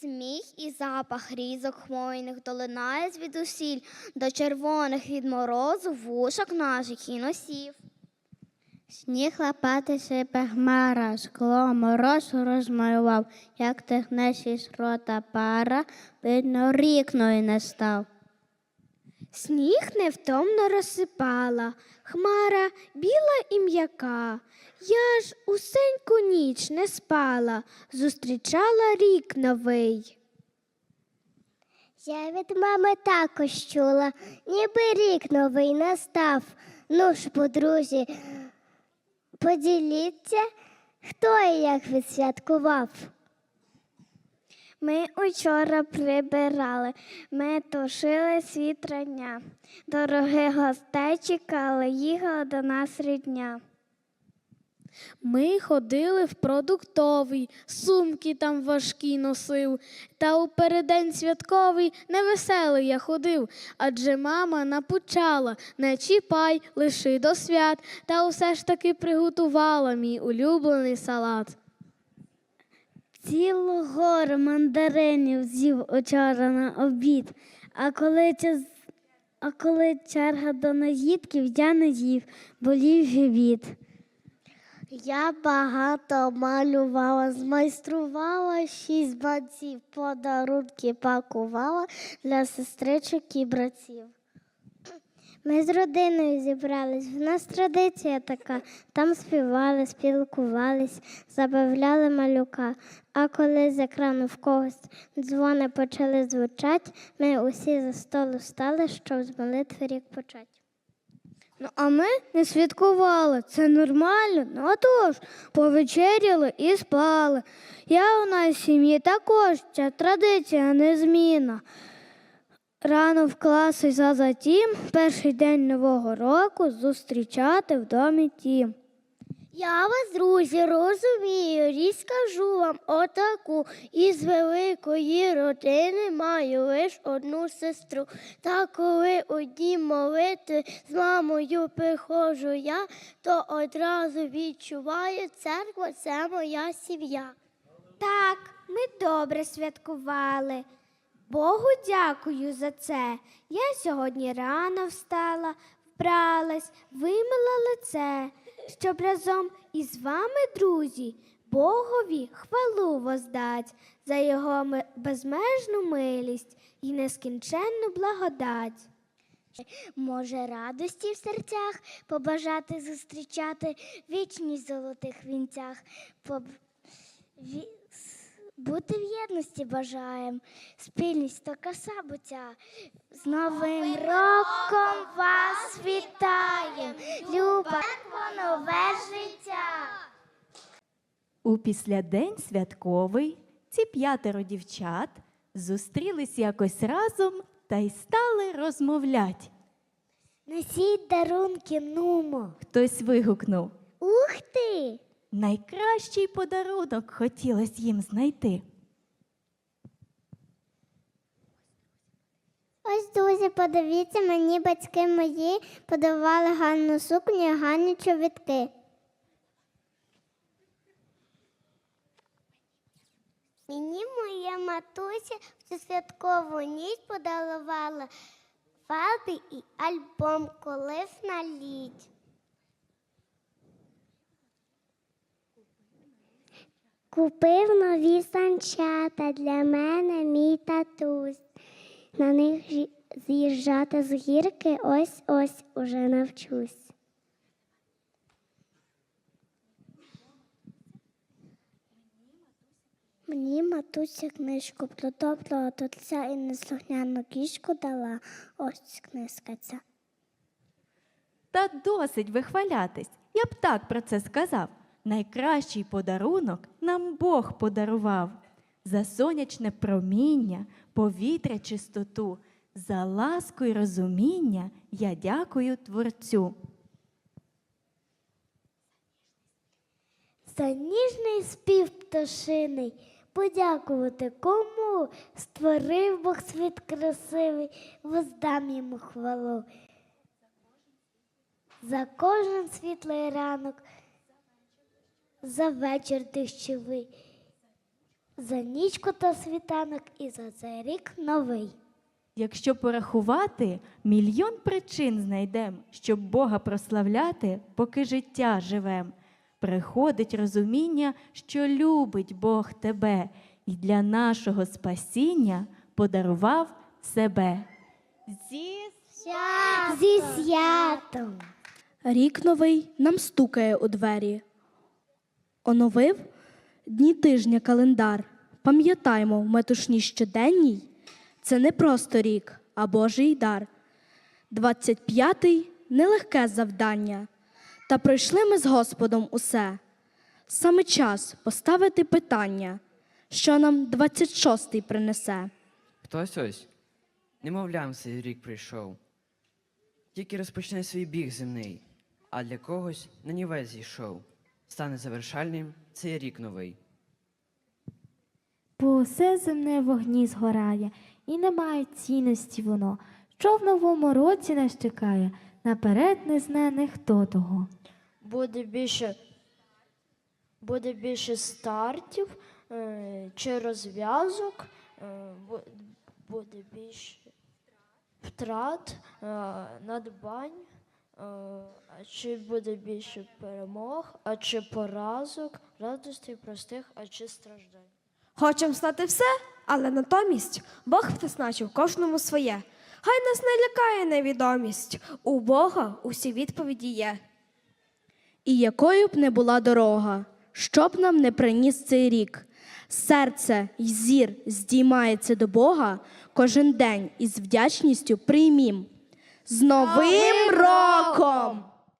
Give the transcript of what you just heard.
Сміх і запах різок хвойних долинає звідусіль до червоних від морозу вушок наших і носів. Сніг лопати сипе хмара, скло мороз розмалював, як тихнеш із рота пара, видно, рік ной не став. Сніг невтомно розсипала, хмара біла і м'яка. Я ж усеньку ніч не спала, зустрічала рік новий. Я від мами також чула, ніби рік новий настав. Ну ж, подрузі, поділіться, хто і як відсвяткував. Ми учора прибирали, ми тушили світрання. Дорогих гостей чекали, їхала до нас рідня. Ми ходили в продуктовий, сумки там важкі носив, та у передень святковий невеселий я ходив, адже мама напучала не чіпай, лиши до свят, та усе ж таки приготувала мій улюблений салат. Цілу гору мандаринів з'їв учора на обід, а коли, час, а коли черга до наїдків, я не їв, болів живіт. Я багато малювала, змайструвала шість банців, подарунки пакувала для сестричок і братів. Ми з родиною зібрались. В нас традиція така. Там співали, спілкувались, забавляли малюка. А коли з екрану в когось дзвони почали звучати, ми усі за столу стали, щоб з молитви рік почати. Ну, а ми не святкували. Це нормально. Ну а тож, повечеряли і спали. Я у нас в сім'ї також ця традиція незмінна. Рано вкластись, а затім перший день Нового року зустрічати в домі тім. Я вас, друзі, розумію, і скажу вам отаку. Із великої родини маю лиш одну сестру. Та коли одні молити з мамою приходжу я, то одразу відчуваю, церква це моя сім'я. Так, ми добре святкували. Богу дякую за це. Я сьогодні рано встала, вбралась, вимила лице, щоб разом із вами, друзі, Богові хвалу воздать за його безмежну милість і нескінченну благодать. Може, радості в серцях побажати зустрічати вічність золотих вінцях. Поб... Ві... Бути в єдності бажаєм, спільність то коса буття. З Новим роком вас вітаєм, Люба, нове життя. У післядень святковий ці п'ятеро дівчат зустрілись якось разом та й стали розмовлять. Несіть дарунки, нумо. Хтось вигукнув. Ух ти! Найкращий подарунок хотілося їм знайти. Ось, друзі, подивіться, мені батьки мої подарували гарну сукню і гарні чобітки. Мені моя матуся в цю святкову ніч подарувала фарби і альбом колись на літ. Купив нові санчата для мене мій татусь. На них з'їжджати з гірки ось ось уже навчусь. Мені матуся книжку про доброго отця і неслухняну кішку дала. Ось книжка ця. Та досить вихвалятись. Я б так про це сказав. Найкращий подарунок нам Бог подарував. За сонячне проміння, повітря чистоту, за ласку й розуміння я дякую Творцю. За ніжний спів пташиний, подякувати кому створив Бог світ красивий, воздам йому хвалу. За кожен світлий ранок, за вечір дощовий, За нічку та світанок і за цей рік новий. Якщо порахувати, мільйон причин знайдем, щоб Бога прославляти, поки життя живем. Приходить розуміння, що любить Бог тебе, і для нашого спасіння подарував себе. Зі Зі святом. Рік новий нам стукає у двері. Оновив дні тижня календар. Пам'ятаймо, в метушні щоденній це не просто рік, а Божий дар. 25-й нелегке завдання. Та пройшли ми з Господом усе. Саме час поставити питання, що нам 26-й принесе. Хтось ось, немовлям цей рік прийшов. Тільки розпочне свій біг земний, а для когось на нівець зійшов. Стане завершальним цей рік новий. Бо все земне в вогні згорає, і не має цінності воно, що в новому році нас чекає, наперед не знає ніхто того. буде більше, буде більше стартів е, чи розв'язок, е, бу- буде більше втрат, е, надбань, а чи буде більше перемог, а чи поразок, радостей простих, а чи страждань. Хочемо знати все, але натомість Бог призначив кожному своє. Хай нас не лякає невідомість. У Бога усі відповіді є. І якою б не була дорога, що б нам не приніс цей рік, серце й зір здіймається до Бога кожен день із вдячністю приймім. З Новим роком!